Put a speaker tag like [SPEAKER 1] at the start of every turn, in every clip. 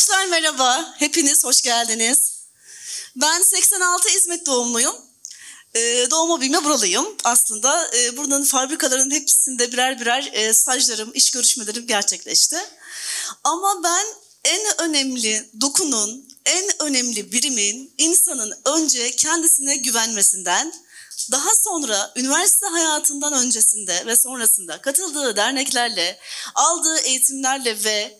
[SPEAKER 1] Arkadaşlar merhaba, hepiniz hoş geldiniz. Ben 86 İzmit doğumluyum. Ee, doğma büyüme buralıyım. Aslında e, buranın fabrikaların hepsinde birer birer e, stajlarım, iş görüşmelerim gerçekleşti. Ama ben en önemli dokunun, en önemli birimin insanın önce kendisine güvenmesinden, daha sonra üniversite hayatından öncesinde ve sonrasında katıldığı derneklerle, aldığı eğitimlerle ve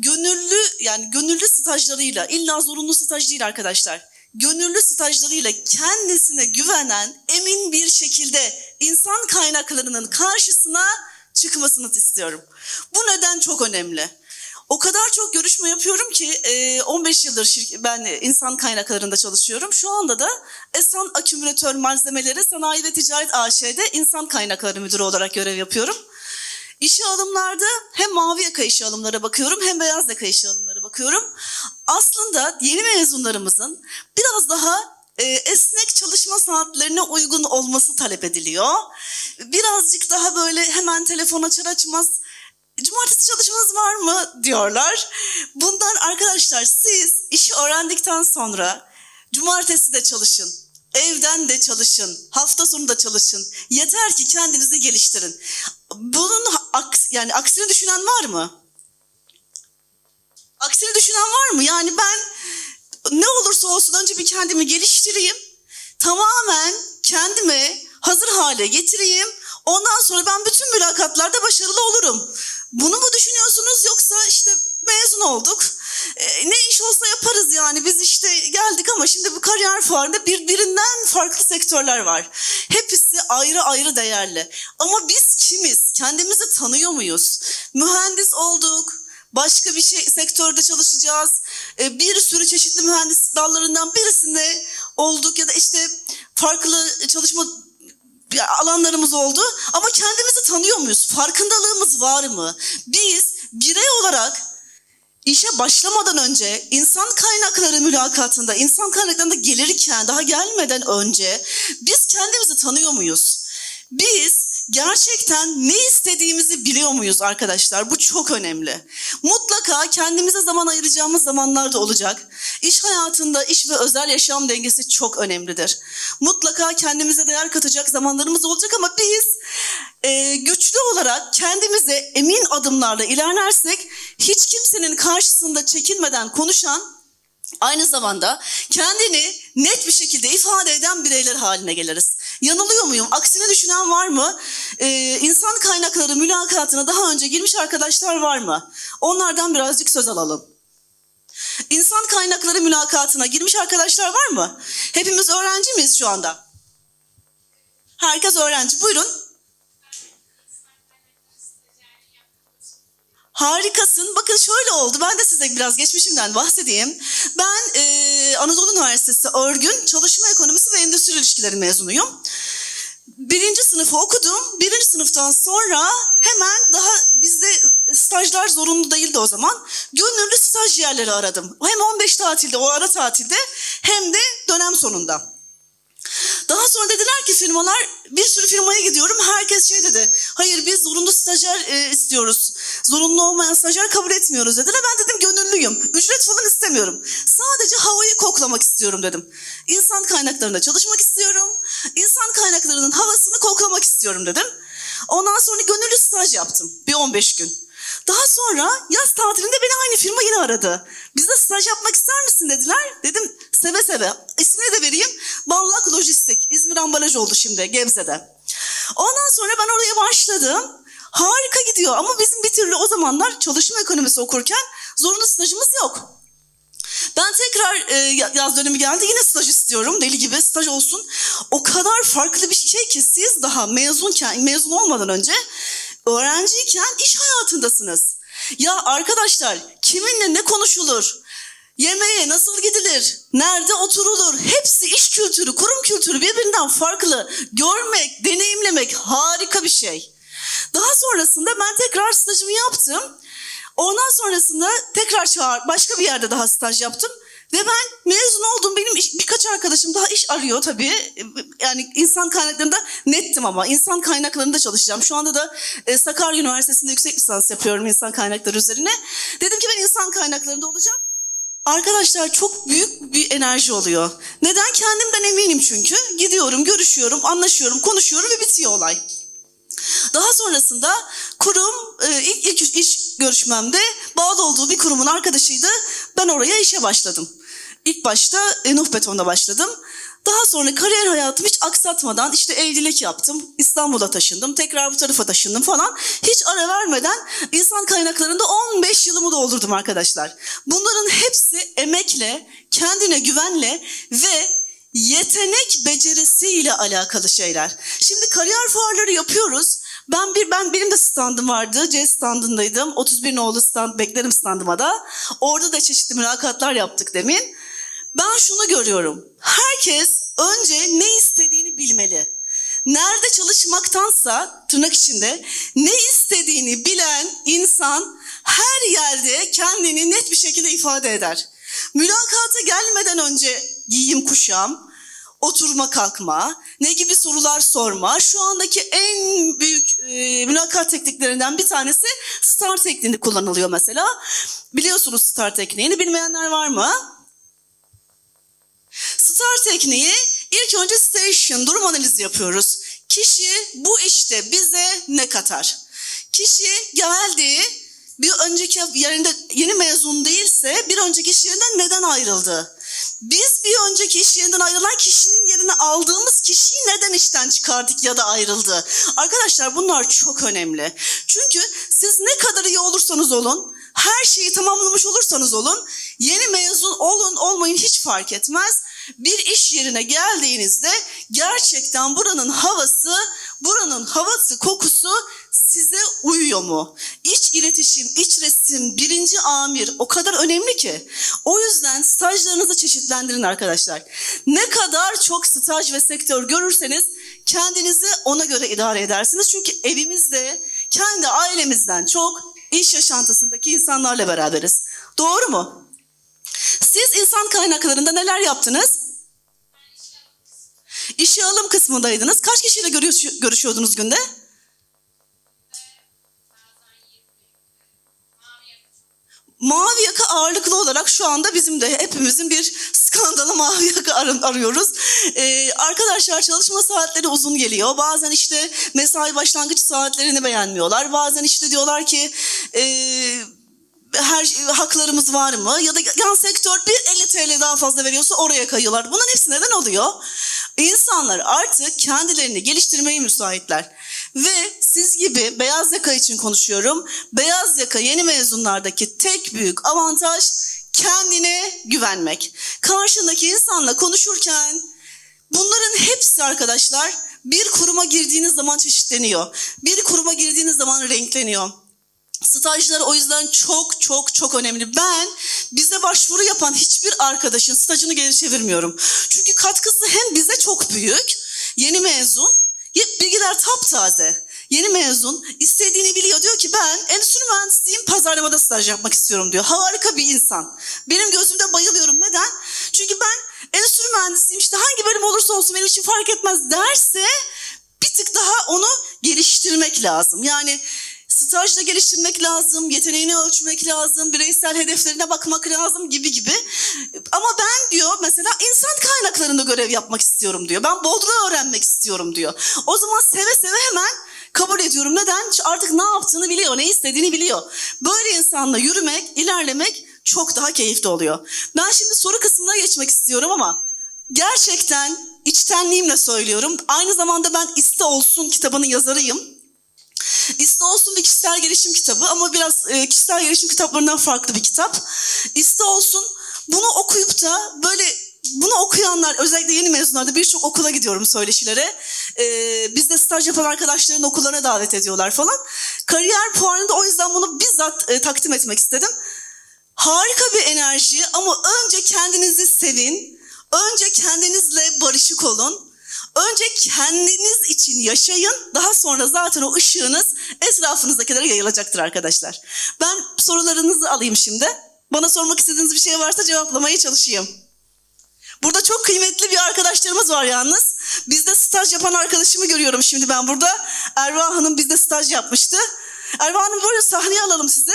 [SPEAKER 1] gönüllü yani gönüllü stajlarıyla illa zorunlu staj değil arkadaşlar. Gönüllü stajlarıyla kendisine güvenen emin bir şekilde insan kaynaklarının karşısına çıkmasını istiyorum. Bu neden çok önemli. O kadar çok görüşme yapıyorum ki e, 15 yıldır şirk- ben insan kaynaklarında çalışıyorum. Şu anda da Esan Akümülatör Malzemeleri Sanayi ve Ticaret AŞ'de insan kaynakları müdürü olarak görev yapıyorum. İşe alımlarda hem mavi yaka işe alımlara bakıyorum hem beyaz yaka işe alımlara bakıyorum. Aslında yeni mezunlarımızın biraz daha e, esnek çalışma saatlerine uygun olması talep ediliyor. Birazcık daha böyle hemen telefon açar açmaz cumartesi çalışmanız var mı diyorlar. Bundan arkadaşlar siz işi öğrendikten sonra cumartesi de çalışın. Evden de çalışın, hafta sonu da çalışın. Yeter ki kendinizi geliştirin. Bunun aks yani aksini düşünen var mı? Aksini düşünen var mı? Yani ben ne olursa olsun önce bir kendimi geliştireyim. Tamamen kendime hazır hale getireyim. Ondan sonra ben bütün mülakatlarda başarılı olurum. Bunu mu düşünüyorsunuz yoksa işte mezun olduk. e, ne iş olsa yaparız yani. Biz işte geldik ama şimdi bu kariyer fuarında birbirinden farklı sektörler var. Hepsi ayrı ayrı değerli. Ama biz kimiz? Kendimizi tanıyor muyuz? Mühendis olduk. Başka bir şey sektörde çalışacağız. E, bir sürü çeşitli mühendislik dallarından birisinde olduk ya da işte farklı çalışma alanlarımız oldu ama kendimizi tanıyor muyuz? Farkındalığımız var mı? Biz birey olarak işe başlamadan önce insan kaynakları mülakatında, insan kaynaklarında gelirken, daha gelmeden önce biz kendimizi tanıyor muyuz? Biz gerçekten ne istediğimizi biliyor muyuz arkadaşlar? Bu çok önemli. Mutlaka kendimize zaman ayıracağımız zamanlar da olacak. İş hayatında iş ve özel yaşam dengesi çok önemlidir. Mutlaka kendimize değer katacak zamanlarımız olacak ama biz e, güçlü olarak kendimize emin adımlarla ilerlersek hiç kimsenin karşısında çekinmeden konuşan Aynı zamanda kendini net bir şekilde ifade eden bireyler haline geliriz. Yanılıyor muyum? Aksini düşünen var mı? Ee, insan kaynakları mülakatına daha önce girmiş arkadaşlar var mı? Onlardan birazcık söz alalım. İnsan kaynakları mülakatına girmiş arkadaşlar var mı? Hepimiz öğrenci miyiz şu anda? Herkes öğrenci. Buyurun. Harikasın. Bakın şöyle oldu. Ben de size biraz geçmişimden bahsedeyim. Ben e, Anadolu Üniversitesi Örgün Çalışma Ekonomisi ve Endüstri İlişkileri mezunuyum. Birinci sınıfı okudum. Birinci sınıftan sonra hemen daha bizde stajlar zorunlu değildi o zaman. Gönüllü staj yerleri aradım. Hem 15 tatilde, o ara tatilde hem de dönem sonunda. Daha sonra dediler ki firmalar bir sürü firmaya gidiyorum. Herkes şey dedi. Hayır biz zorunlu stajyer e, istiyoruz. Zorunlu olmayan stajyer kabul etmiyoruz dediler. Ben dedim gönüllüyüm. Ücret falan istemiyorum. Sadece havayı koklamak istiyorum dedim. İnsan kaynaklarında çalışmak istiyorum. İnsan kaynaklarının havasını koklamak istiyorum dedim. Ondan sonra gönüllü staj yaptım. Bir 15 gün. Daha sonra yaz tatilinde beni aynı firma yine aradı. Bizde staj yapmak ister misin dediler. Dedim seve seve. İsmini de vereyim. Ballak Lojistik. İzmir ambalaj oldu şimdi Gebze'de. Ondan sonra ben oraya başladım. Harika gidiyor ama bizim bir türlü o zamanlar çalışma ekonomisi okurken zorunlu stajımız yok. Ben tekrar e, yaz dönemi geldi yine staj istiyorum deli gibi staj olsun. O kadar farklı bir şey ki siz daha mezunken mezun olmadan önce öğrenciyken iş hayatındasınız. Ya arkadaşlar kiminle ne konuşulur? Yemeğe nasıl gidilir? Nerede oturulur? Hepsi iş kültürü, kurum kültürü birbirinden farklı. Görmek, deneyimlemek harika bir şey. Daha sonrasında ben tekrar stajımı yaptım. Ondan sonrasında tekrar çağır, başka bir yerde daha staj yaptım. Ve ben mezun oldum. Benim iş- birkaç arkadaşım daha iş arıyor tabii. Yani insan kaynaklarında nettim ama insan kaynaklarında çalışacağım. Şu anda da e, Sakarya Üniversitesi'nde yüksek lisans yapıyorum insan kaynakları üzerine. Dedim ki ben insan kaynaklarında olacağım. Arkadaşlar çok büyük bir enerji oluyor. Neden? Kendimden eminim çünkü. Gidiyorum, görüşüyorum, anlaşıyorum, konuşuyorum ve bitiyor olay. Daha sonrasında kurum e, ilk, ilk iş görüşmemde bağlı olduğu bir kurumun arkadaşıydı. Ben oraya işe başladım. İlk başta e, Nuh Beton'da başladım. Daha sonra kariyer hayatımı hiç aksatmadan işte evlilik yaptım. İstanbul'a taşındım. Tekrar bu tarafa taşındım falan. Hiç ara vermeden insan kaynaklarında 15 yılımı doldurdum arkadaşlar. Bunların hepsi emekle, kendine güvenle ve yetenek becerisiyle alakalı şeyler. Şimdi kariyer fuarları yapıyoruz. Ben bir ben benim de standım vardı. C standındaydım. 31 nolu stand beklerim standıma da. Orada da çeşitli mülakatlar yaptık demin. Ben şunu görüyorum. Herkes önce ne istediğini bilmeli. Nerede çalışmaktansa tırnak içinde ne istediğini bilen insan her yerde kendini net bir şekilde ifade eder. Mülakata gelmeden önce giyim kuşam, oturma kalkma, ne gibi sorular sorma. Şu andaki en büyük e, mülakat tekniklerinden bir tanesi STAR tekniği kullanılıyor mesela. Biliyorsunuz STAR tekniğini bilmeyenler var mı? STAR tekniği ilk önce station, durum analizi yapıyoruz. Kişi bu işte bize ne katar? Kişi geldi, bir önceki yerinde yeni mezun değilse bir önceki iş yerinden neden ayrıldı? Biz bir önceki iş yerinden ayrılan kişinin yerine aldığımız kişiyi neden işten çıkardık ya da ayrıldı? Arkadaşlar bunlar çok önemli. Çünkü siz ne kadar iyi olursanız olun, her şeyi tamamlamış olursanız olun, yeni mezun olun olmayın hiç fark etmez. Bir iş yerine geldiğinizde gerçekten buranın havası, buranın havası, kokusu size uyuyor mu? İç iletişim, iç resim, birinci amir o kadar önemli ki. O yüzden stajlarınızı çeşitlendirin arkadaşlar. Ne kadar çok staj ve sektör görürseniz kendinizi ona göre idare edersiniz. Çünkü evimizde kendi ailemizden çok iş yaşantısındaki insanlarla beraberiz. Doğru mu? Siz insan kaynaklarında neler yaptınız? İşe alım kısmındaydınız. Kaç kişiyle görüş- görüşüyordunuz günde? Mavi yaka ağırlıklı olarak şu anda bizim de hepimizin bir skandalı mavi yaka ar- arıyoruz. Ee, arkadaşlar çalışma saatleri uzun geliyor. Bazen işte mesai başlangıç saatlerini beğenmiyorlar. Bazen işte diyorlar ki e, her haklarımız var mı? Ya da yan sektör bir 50 TL daha fazla veriyorsa oraya kayıyorlar. Bunların hepsi neden oluyor? İnsanlar artık kendilerini geliştirmeye müsaitler. Ve siz gibi beyaz yaka için konuşuyorum. Beyaz yaka yeni mezunlardaki tek büyük avantaj kendine güvenmek. Karşındaki insanla konuşurken bunların hepsi arkadaşlar bir kuruma girdiğiniz zaman çeşitleniyor. Bir kuruma girdiğiniz zaman renkleniyor. Stajlar o yüzden çok çok çok önemli. Ben bize başvuru yapan hiçbir arkadaşın stajını geri çevirmiyorum. Çünkü katkısı hem bize çok büyük, yeni mezun, bilgiler taptaze. Yeni mezun istediğini biliyor. Diyor ki ben endüstri mühendisiyim pazarlamada staj yapmak istiyorum diyor. Harika bir insan. Benim gözümde bayılıyorum. Neden? Çünkü ben endüstri mühendisiyim işte hangi bölüm olursa olsun benim için fark etmez derse bir tık daha onu geliştirmek lazım. Yani stajla geliştirmek lazım, yeteneğini ölçmek lazım, bireysel hedeflerine bakmak lazım gibi gibi. Ama ben diyor mesela insan kaynaklarında görev yapmak istiyorum diyor. Ben Bodrum öğrenmek istiyorum diyor. O zaman seve seve hemen kabul ediyorum. Neden? Artık ne yaptığını biliyor, ne istediğini biliyor. Böyle insanla yürümek, ilerlemek çok daha keyifli oluyor. Ben şimdi soru kısmına geçmek istiyorum ama gerçekten içtenliğimle söylüyorum. Aynı zamanda ben İste Olsun kitabının yazarıyım. İste Olsun bir kişisel gelişim kitabı ama biraz e, kişisel gelişim kitaplarından farklı bir kitap. İste Olsun bunu okuyup da böyle bunu okuyanlar özellikle yeni mezunlarda birçok okula gidiyorum söyleşilere. Ee, bizde staj yapan arkadaşların okullarına davet ediyorlar falan. Kariyer puanında o yüzden bunu bizzat e, takdim etmek istedim. Harika bir enerji ama önce kendinizi sevin. Önce kendinizle barışık olun. Önce kendiniz için yaşayın. Daha sonra zaten o ışığınız etrafınızdakilere yayılacaktır arkadaşlar. Ben sorularınızı alayım şimdi. Bana sormak istediğiniz bir şey varsa cevaplamaya çalışayım. Burada çok kıymetli bir arkadaşlarımız var yalnız. Bizde staj yapan arkadaşımı görüyorum şimdi ben burada. Erva Hanım bizde staj yapmıştı. Erva Hanım böyle sahneye alalım sizi.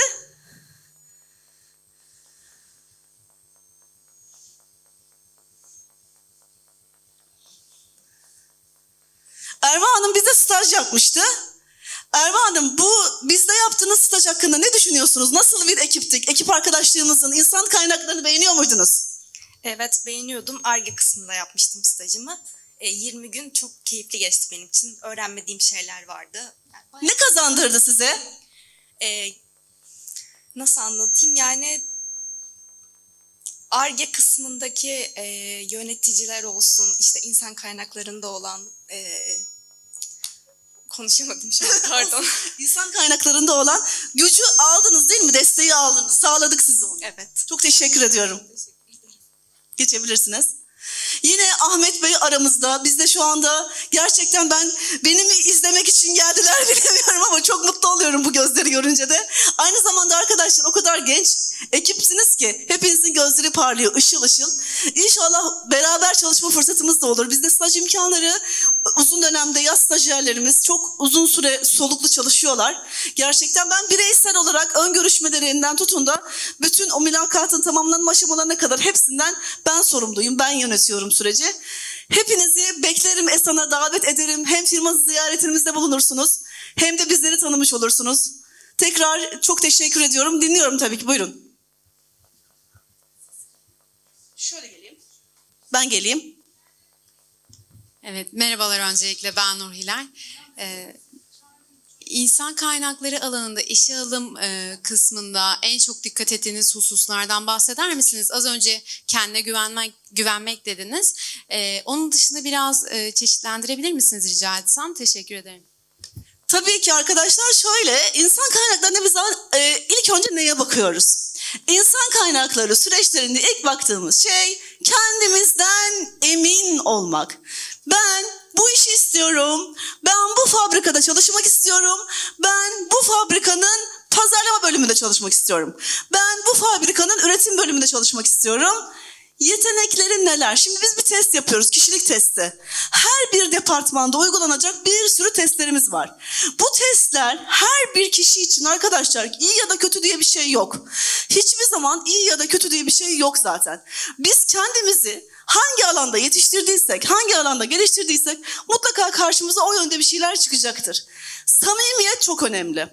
[SPEAKER 1] Staj yapmıştı. Erva Hanım bu bizde yaptığınız staj hakkında ne düşünüyorsunuz? Nasıl bir ekiptik? Ekip arkadaşlığınızın insan kaynaklarını beğeniyor muydunuz?
[SPEAKER 2] Evet beğeniyordum. ARGE kısmında yapmıştım stajımı. E, 20 gün çok keyifli geçti benim için. Öğrenmediğim şeyler vardı. Yani bayağı-
[SPEAKER 1] Ne kazandırdı size?
[SPEAKER 2] E, nasıl anlatayım yani ARGE kısmındaki e, yöneticiler olsun, işte insan kaynaklarında olan e, konuşamadım şu an pardon.
[SPEAKER 1] İnsan kaynaklarında olan gücü aldınız değil mi? Desteği aldınız. Sağladık size onu.
[SPEAKER 2] evet.
[SPEAKER 1] Çok teşekkür ediyorum. Geçebilirsiniz. Yine Ahmet Bey aramızda. Biz de şu anda gerçekten ben beni mi izlemek için geldiler bilemiyorum ama çok mutlu oluyorum bu gözleri görünce de. Aynı zamanda arkadaşlar o kadar genç ekipsiniz ki hepinizin gözleri parlıyor ışıl ışıl. İnşallah beraber çalışma fırsatımız da olur. Bizde staj imkanları uzun dönemde yaz stajyerlerimiz çok uzun süre soluklu çalışıyorlar. Gerçekten ben bireysel olarak ön görüşmelerinden tutun da bütün o mülakatın tamamlanma aşamalarına kadar hepsinden ben sorumluyum. Ben yönetiyorum süreci. Hepinizi beklerim Esan'a davet ederim. Hem firma ziyaretimizde bulunursunuz hem de bizleri tanımış olursunuz. Tekrar çok teşekkür ediyorum. Dinliyorum tabii ki. Buyurun. Şöyle geleyim. Ben geleyim.
[SPEAKER 3] Evet, merhabalar öncelikle ben Nur Hilal. Ee, insan kaynakları alanında işe alım e, kısmında en çok dikkat ettiğiniz hususlardan bahseder misiniz? Az önce kendine güvenmek güvenmek dediniz. Ee, onun dışında biraz e, çeşitlendirebilir misiniz rica etsem? Teşekkür ederim.
[SPEAKER 1] Tabii ki arkadaşlar şöyle insan kaynaklarına biz e, ilk önce neye bakıyoruz? İnsan kaynakları süreçlerinde ilk baktığımız şey kendimizden emin olmak. Ben bu işi istiyorum. Ben bu fabrikada çalışmak istiyorum. Ben bu fabrikanın pazarlama bölümünde çalışmak istiyorum. Ben bu fabrikanın üretim bölümünde çalışmak istiyorum. Yeteneklerin neler? Şimdi biz bir test yapıyoruz, kişilik testi. Her bir departmanda uygulanacak bir sürü testlerimiz var. Bu testler her bir kişi için arkadaşlar iyi ya da kötü diye bir şey yok. Hiçbir zaman iyi ya da kötü diye bir şey yok zaten. Biz kendimizi hangi alanda yetiştirdiysek, hangi alanda geliştirdiysek mutlaka karşımıza o yönde bir şeyler çıkacaktır. Samimiyet çok önemli.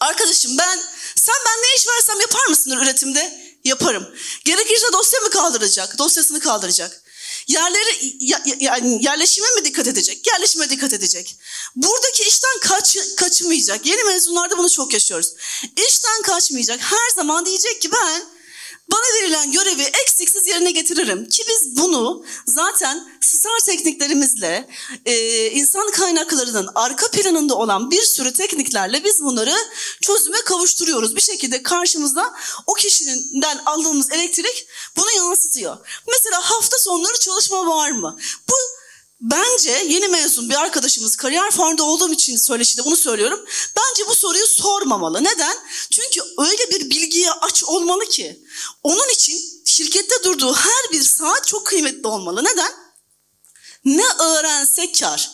[SPEAKER 1] Arkadaşım ben, sen ben ne iş versem yapar mısın üretimde? Yaparım. Gerekirse dosya mı kaldıracak? Dosyasını kaldıracak. Yerleri ya- ya- yani yerleşime mi dikkat edecek? Yerleşime dikkat edecek. Buradaki işten kaç, kaçmayacak. Yeni mezunlarda bunu çok yaşıyoruz. İşten kaçmayacak. Her zaman diyecek ki ben bana verilen görevi eksiksiz yerine getiririm. Ki biz bunu zaten star tekniklerimizle, e, insan kaynaklarının arka planında olan bir sürü tekniklerle biz bunları çözüme kavuşturuyoruz. Bir şekilde karşımızda o kişiden aldığımız elektrik bunu yansıtıyor. Mesela hafta sonları çalışma var mı? Bu Bence yeni mezun bir arkadaşımız kariyer fonda olduğum için söyleşide bunu söylüyorum. Bence bu soruyu sormamalı. Neden? Çünkü öyle bir bilgiye aç olmalı ki. Onun için şirkette durduğu her bir saat çok kıymetli olmalı. Neden? Ne öğrense kar.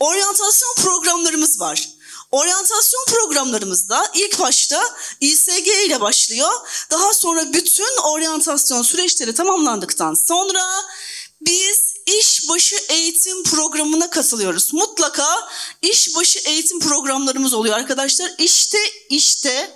[SPEAKER 1] Oryantasyon programlarımız var. Oryantasyon programlarımızda ilk başta İSG ile başlıyor. Daha sonra bütün oryantasyon süreçleri tamamlandıktan sonra biz işbaşı eğitim programına katılıyoruz. Mutlaka işbaşı eğitim programlarımız oluyor arkadaşlar. İşte işte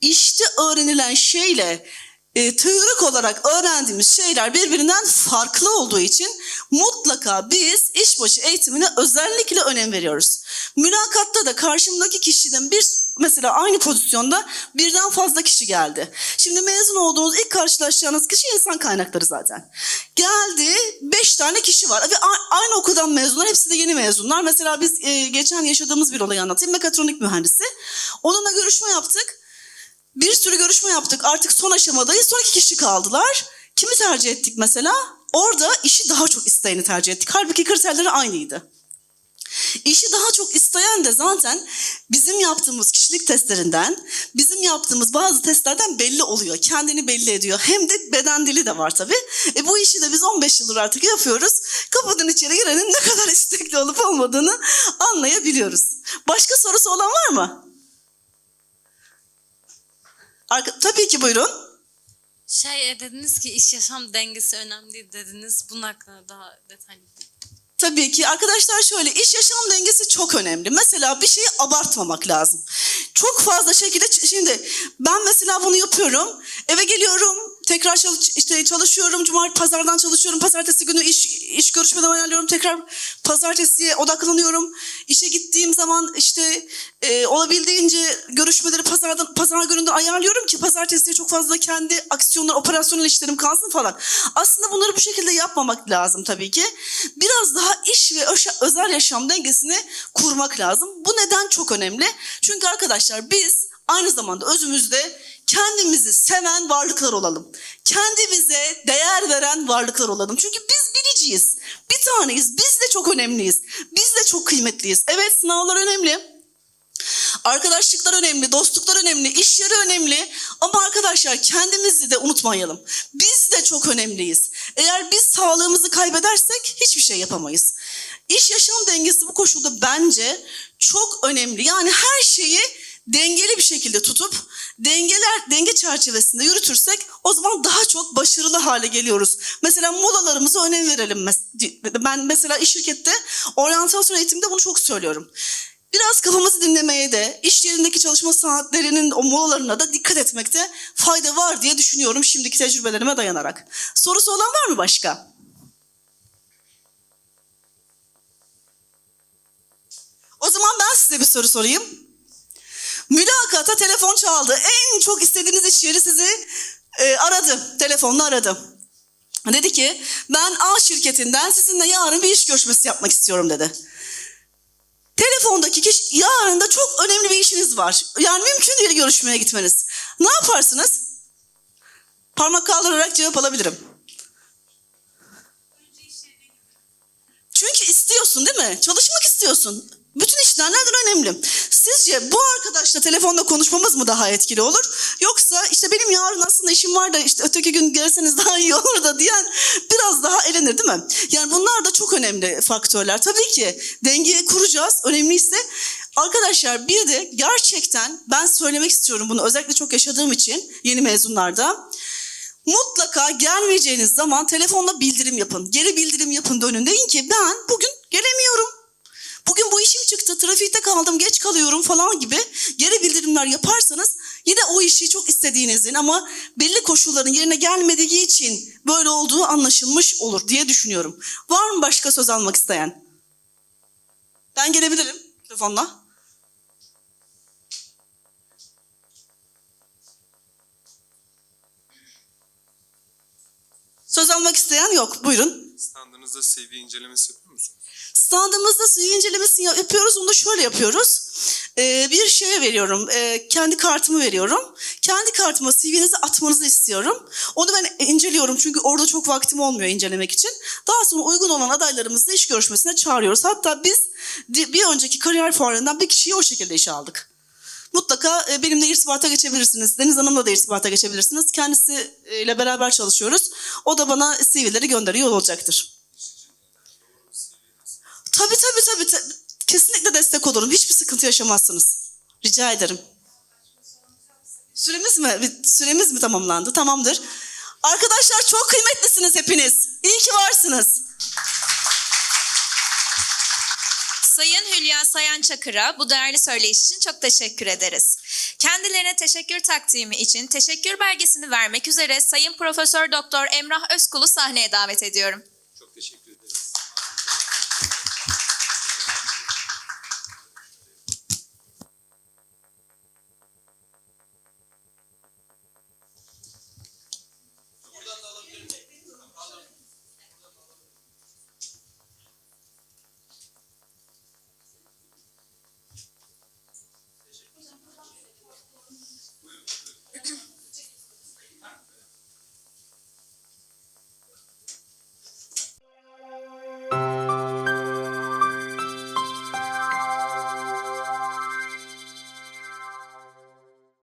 [SPEAKER 1] işte öğrenilen şeyle e, teorik olarak öğrendiğimiz şeyler birbirinden farklı olduğu için mutlaka biz işbaşı eğitimine özellikle önem veriyoruz. Mülakatta da karşımdaki kişiden bir mesela aynı pozisyonda birden fazla kişi geldi. Şimdi mezun olduğunuz ilk karşılaşacağınız kişi insan kaynakları zaten. Geldi beş tane kişi var ve aynı okuldan mezunlar hepsi de yeni mezunlar. Mesela biz e, geçen yaşadığımız bir olayı anlatayım. Mekatronik mühendisi. Onunla görüşme yaptık. Bir sürü görüşme yaptık. Artık son aşamadayız. Son iki kişi kaldılar. Kimi tercih ettik mesela? Orada işi daha çok isteyeni tercih ettik. Halbuki kriterleri aynıydı. İşi daha çok isteyen de zaten bizim yaptığımız kişilik testlerinden, bizim yaptığımız bazı testlerden belli oluyor. Kendini belli ediyor. Hem de beden dili de var tabii. E bu işi de biz 15 yıldır artık yapıyoruz. Kapıdan içeri girenin ne kadar istekli olup olmadığını anlayabiliyoruz. Başka sorusu olan var mı? Arka, tabii ki buyurun.
[SPEAKER 4] Şey e, dediniz ki iş yaşam dengesi önemli dediniz. Bunun hakkında daha detaylı.
[SPEAKER 1] Tabii ki arkadaşlar şöyle iş yaşam dengesi çok önemli. Mesela bir şeyi abartmamak lazım. Çok fazla şekilde şimdi ben mesela bunu yapıyorum. Eve geliyorum. Tekrar çalış, işte çalışıyorum. Cumartesi pazardan çalışıyorum. Pazartesi günü iş iş görüşmeden ayarlıyorum. Tekrar pazartesiye odaklanıyorum. İşe gittiğim zaman işte e, olabildiğince görüşmeleri pazardan pazar gününde ayarlıyorum ki pazartesiye çok fazla kendi aksiyonlar, operasyonel işlerim kalsın falan. Aslında bunları bu şekilde yapmamak lazım tabii ki. Biraz daha iş ve özel yaşam dengesini kurmak lazım. Bu neden çok önemli? Çünkü arkadaşlar biz aynı zamanda özümüzde kendimizi seven varlıklar olalım. Kendimize değer veren varlıklar olalım. Çünkü biz biriciyiz. Bir taneyiz. Biz de çok önemliyiz. Biz de çok kıymetliyiz. Evet sınavlar önemli. Arkadaşlıklar önemli, dostluklar önemli, iş yeri önemli. Ama arkadaşlar kendimizi de unutmayalım. Biz de çok önemliyiz. Eğer biz sağlığımızı kaybedersek hiçbir şey yapamayız. İş yaşam dengesi bu koşulda bence çok önemli. Yani her şeyi dengeli bir şekilde tutup dengeler denge çerçevesinde yürütürsek o zaman daha çok başarılı hale geliyoruz. Mesela molalarımıza önem verelim. Ben mesela iş şirkette oryantasyon eğitimde bunu çok söylüyorum. Biraz kafamızı dinlemeye de, iş yerindeki çalışma saatlerinin o molalarına da dikkat etmekte fayda var diye düşünüyorum şimdiki tecrübelerime dayanarak. Sorusu olan var mı başka? O zaman ben size bir soru sorayım. Mülakata telefon çaldı. En çok istediğiniz iş yeri sizi e, aradı. Telefonla aradı. Dedi ki ben A şirketinden sizinle yarın bir iş görüşmesi yapmak istiyorum dedi. Telefondaki kişi yarın da çok önemli bir işiniz var. Yani mümkün değil görüşmeye gitmeniz. Ne yaparsınız? Parmak kaldırarak cevap alabilirim. Çünkü istiyorsun değil mi? Çalışmak istiyorsun. Bütün işlemlerden önemli. Sizce bu arkadaşla telefonda konuşmamız mı daha etkili olur? Yoksa işte benim yarın aslında işim var da işte öteki gün gelseniz daha iyi olur da diyen biraz daha elenir değil mi? Yani bunlar da çok önemli faktörler. Tabii ki dengeyi kuracağız. Önemliyse arkadaşlar bir de gerçekten ben söylemek istiyorum bunu özellikle çok yaşadığım için yeni mezunlarda. Mutlaka gelmeyeceğiniz zaman telefonla bildirim yapın. Geri bildirim yapın dönün. Deyin ki ben bugün gelemiyorum. Bugün bu işim çıktı, trafikte kaldım, geç kalıyorum falan gibi geri bildirimler yaparsanız yine o işi çok istediğinizin ama belli koşulların yerine gelmediği için böyle olduğu anlaşılmış olur diye düşünüyorum. Var mı başka söz almak isteyen? Ben gelebilirim telefonla. Söz almak isteyen yok. Buyurun.
[SPEAKER 5] Standınızda seviye incelemesi yapıyor musunuz?
[SPEAKER 1] Standımızda suyu incelemesini yap- yapıyoruz. Onu da şöyle yapıyoruz. Ee, bir şeye veriyorum. ee, kendi kartımı veriyorum. Kendi kartıma CV'nizi atmanızı istiyorum. Onu ben inceliyorum. Çünkü orada çok vaktim olmuyor incelemek için. Daha sonra uygun olan adaylarımızla iş görüşmesine çağırıyoruz. Hatta biz bir önceki kariyer fuarından bir kişiyi o şekilde işe aldık. Mutlaka e, benimle irtibata geçebilirsiniz. Deniz Hanım'la da irtibata geçebilirsiniz. Kendisiyle beraber çalışıyoruz. O da bana CV'leri gönderiyor olacaktır. Tabii tabii tabii. ta- Kesinlikle destek olurum. Hiçbir sıkıntı yaşamazsınız. Rica ederim. Süremiz mi? Süremiz mi tamamlandı? Tamamdır. Arkadaşlar çok kıymetlisiniz hepiniz. İyi ki varsınız.
[SPEAKER 6] Sayın Hülya Sayan Çakır'a bu değerli söyleyiş için çok teşekkür ederiz. Kendilerine teşekkür takdimi için teşekkür belgesini vermek üzere Sayın Profesör Doktor Emrah Özkul'u sahneye davet ediyorum. Çok teşekkür ederiz.